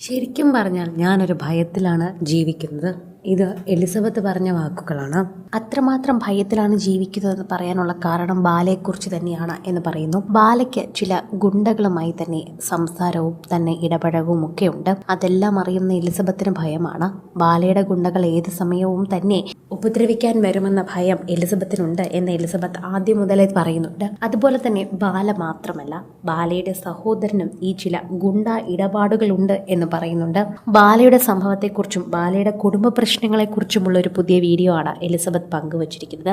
ശരിക്കും പറഞ്ഞാൽ ഞാനൊരു ഭയത്തിലാണ് ജീവിക്കുന്നത്. ഇത് എലിസബത്ത് പറഞ്ഞ വാക്കുകളാണ്. അത്രമാത്രം ഭയത്തിലാണ് ജീവിക്കുന്നതെന്ന് പറയാനുള്ള കാരണം ബാലയെക്കുറിച്ച് തന്നെയാണ് എന്ന് പറയുന്നു. ബാലയ്ക്ക് ചില ഗുണ്ടകളുമായി തന്നെ സംസാരവും തന്നെ ഇടപഴകവും ഒക്കെ ഉണ്ട്. അതെല്ലാം അറിയുന്ന എലിസബത്തിന് ഭയമാണ്. ബാലയുടെ ഗുണ്ടകൾ ഏത് സമയവും തന്നെ ഉപദ്രവിക്കാൻ വരുമെന്ന ഭയം എലിസബത്തിനുണ്ട് എന്ന് എലിസബത്ത് ആദ്യം മുതലേ പറയുന്നുണ്ട്. അതുപോലെ തന്നെ ബാല മാത്രമല്ല ബാലയുടെ സഹോദരനും ഈ ചില ഗുണ്ട ഇടപാടുകളുണ്ട് എന്ന് പറയുന്നുണ്ട്. ബാലയുടെ സംഭവത്തെക്കുറിച്ചും ബാലയുടെ കുടുംബ പ്രശ്നങ്ങളെക്കുറിച്ചുമുള്ള ഒരു പുതിയ വീഡിയോ ആണ് എലിസബത്ത് പങ്കുവച്ചിരിക്കുന്നത്.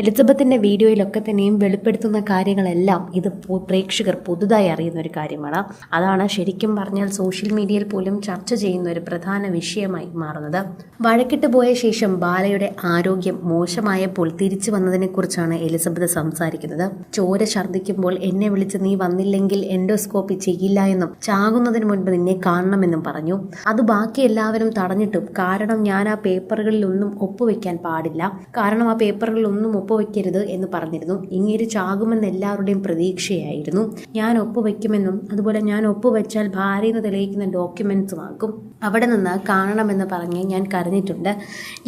എലിസബത്തിന്റെ വീഡിയോയിലൊക്കെ തന്നെയും വെളിപ്പെടുത്തുന്ന കാര്യങ്ങളെല്ലാം ഇത് പ്രേക്ഷകർ പുതുതായി അറിയുന്ന ഒരു കാര്യമാണ്. അതാണ് ശരിക്കും പറഞ്ഞാൽ സോഷ്യൽ മീഡിയയിൽ പോലും ചർച്ച ചെയ്യുന്ന ഒരു പ്രധാന വിഷയമായി മാറുന്നത്. വഴക്കിട്ട് പോയ ശേഷം ബാലയുടെ ആരോഗ്യം മോശമായപ്പോൾ തിരിച്ചു വന്നതിനെക്കുറിച്ചാണ് എലിസബത്ത് സംസാരിക്കുന്നത്. ചോര ഛർദ്ദിക്കുമ്പോൾ എന്നെ വിളിച്ച് നീ വന്നില്ലെങ്കിൽ എൻഡോസ്കോപ്പി ചെയ്യില്ല എന്നും ചാകുന്നതിന് മുൻപ് നിന്നെ കാണണമെന്നും പറഞ്ഞു. അത് ബാക്കി എല്ലാവരും തടഞ്ഞിട്ടും കാരണം ഞാൻ ആ പേപ്പറുകളിലൊന്നും ഒപ്പുവെക്കാൻ പാടില്ല. കാരണം ആ പേപ്പറുകളിലൊന്നും ഒപ്പുവെക്കരുത് എന്ന് പറഞ്ഞിരുന്നു. ഇങ്ങനെ ചാകുമെന്ന് എല്ലാവരുടെയും പ്രതീക്ഷയായിരുന്നു. ഞാൻ ഒപ്പുവെക്കുമെന്നും അതുപോലെ ഞാൻ ഒപ്പുവെച്ചാൽ ഭാര്യ എന്ന് തെളിയിക്കുന്ന ഡോക്യുമെന്റ്സും ആക്കും അവിടെ നിന്ന് കാണണമെന്ന് പറഞ്ഞ് ഞാൻ കരഞ്ഞിട്ടുണ്ട്.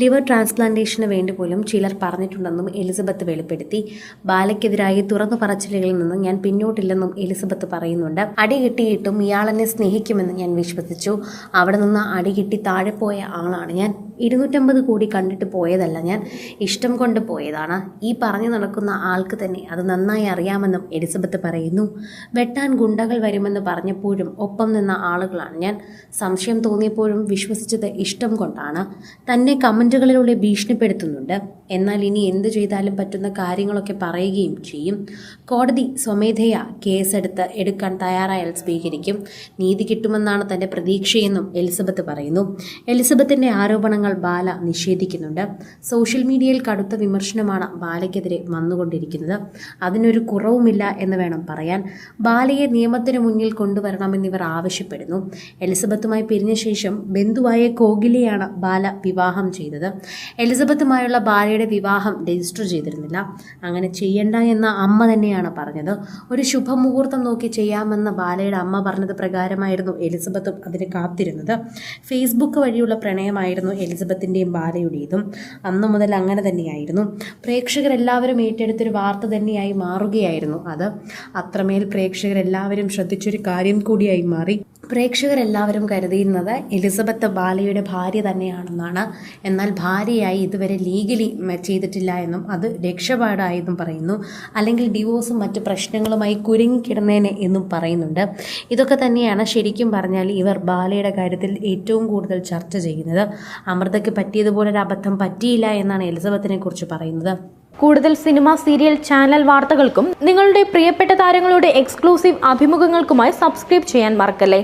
ലിവർ ട്രാൻസ്പ്ലാന്റേഷന് വേണ്ടി പോലും ചിലർ പറഞ്ഞിട്ടുണ്ടെന്നും എലിസബത്ത് വെളിപ്പെടുത്തി. ബാലയ്ക്കെതിരായി തുറന്നു പറച്ചിലുകളിൽ നിന്ന് ഞാൻ പിന്നോട്ടില്ലെന്നും എലിസബത്ത് പറയുന്നുണ്ട്. അടി കിട്ടിയിട്ടും ഇയാളെന്നെ സ്നേഹിക്കുമെന്ന് ഞാൻ വിശ്വസിച്ചു. അവിടെ നിന്ന് അടി കിട്ടി താഴെ പോയ ആളാണ് ഞാൻ. ഇരുന്നൂറ്റമ്പത് കോടി കണ്ടിട്ട് പോയതല്ല ഞാൻ. ഇഷ്ടം കൊണ്ട് പോയതാണ്. ഈ പറഞ്ഞു നടക്കുന്ന ആൾക്ക് തന്നെ അത് നന്നായി അറിയാമെന്നും എലിസബത്ത് പറയുന്നു. വെട്ടാൻ ഗുണ്ടകൾ വരുമെന്ന് പറഞ്ഞപ്പോഴും ഒപ്പം നിന്ന ആളുകളാണ് ഞാൻ. സംശയം തോന്നിയപ്പോഴും വിശ്വസിച്ചത് ഇഷ്ടം കൊണ്ടാണ്. തന്നെ കമന്റുകളിലൂടെ ഭീഷണിപ്പെടുത്തുന്നുണ്ട്. എന്നാൽ ഇനി എന്ത് ചെയ്താലും പറ്റുന്ന കാര്യങ്ങളൊക്കെ പറയുകയും ചെയ്യും. കോടതി സ്വമേധയാ കേസെടുത്ത് എടുക്കാൻ തയ്യാറായാൽ സ്വീകരിക്കും. നീതി കിട്ടുമെന്നാണ് തന്റെ പ്രതീക്ഷയെന്നും എലിസബത്ത് പറയുന്നു. എലിസബത്തിന്റെ ആരോപണങ്ങൾ ബാല നിഷേധിക്കുന്നുണ്ട്. സോഷ്യൽ മീഡിയയിൽ കടുത്ത വിമർശനമാണ് ബാലയ്ക്കെതിരെ വന്നുകൊണ്ടിരിക്കുന്നത്. അതിനൊരു കുറവുമില്ല എന്ന് വേണം പറയാൻ. ബാലയെ നിയമത്തിന് മുന്നിൽ കൊണ്ടുവരണമെന്നിവർ ആവശ്യപ്പെടുന്നു. എലിസബത്തുമായി പിരിഞ്ഞ ശേഷം ബന്ധുവായ കോഗിലയാണ് ബാല വിവാഹം ചെയ്തത്. എലിസബത്തുമായുള്ള ബാലയുടെ വിവാഹം രജിസ്റ്റർ ചെയ്തിരുന്നില്ല. അങ്ങനെ ചെയ്യണ്ട എന്ന അമ്മ തന്നെയാണ് പറഞ്ഞത്. ഒരു ശുഭമുഹൂർത്തം നോക്കി ചെയ്യാമെന്ന ബാലയുടെ അമ്മ പറഞ്ഞത് പ്രകാരമായിരുന്നു എലിസബത്തും അതിന് കാത്തിരുന്നത്. ഫേസ്ബുക്ക് വഴിയുള്ള പ്രണയമായിരുന്നു എലിസബത്തിന്റെയും ബാലയുടേതും അന്നു മുതൽ അങ്ങനെ തന്നെയായിരുന്നു. പ്രേക്ഷകരെല്ലാവരും ഏറ്റെടുത്തൊരു വാർത്ത തന്നെയായി മാറുകയായിരുന്നു അത്. അത്രമേൽ പ്രേക്ഷകരെല്ലാവരും ശ്രദ്ധിച്ചൊരു കാര്യം കൂടിയായി മാറി. പ്രേക്ഷകരെല്ലാവരും കരുതിയിരുന്നത് എലിസബത്ത് ബാലയുടെ ഭാര്യ തന്നെയാണെന്നാണ്. എന്നാൽ ഭാര്യയായി ഇതുവരെ ലീഗലി ചെയ്തിട്ടില്ല എന്നും അത് രക്ഷപാടായെന്നും പറയുന്നു. അല്ലെങ്കിൽ ഡിവോഴ്സും മറ്റ് പ്രശ്നങ്ങളുമായി കുരുങ്ങിക്കിടന്നേനെ എന്നും പറയുന്നുണ്ട്. ഇതൊക്കെ തന്നെയാണ് ശരിക്കും പറഞ്ഞാൽ ഇവർ ബാലയുടെ കാര്യത്തിൽ ഏറ്റവും കൂടുതൽ ചർച്ച ചെയ്യുന്നത്. അമൃതയ്ക്ക് പറ്റിയതുപോലൊരു അബദ്ധം പറ്റിയില്ല എന്നാണ് എലിസബത്തിനെ കുറിച്ച് പറയുന്നത്. കൂടുതൽ സിനിമ സീരിയൽ ചാനൽ വാർത്തകൾക്കും നിങ്ങളുടെ പ്രിയപ്പെട്ട താരങ്ങളുടെ എക്സ്ക്ലൂസീവ് അഭിമുഖങ്ങൾക്കുമായി സബ്സ്ക്രൈബ് ചെയ്യാൻ മറക്കല്ലേ?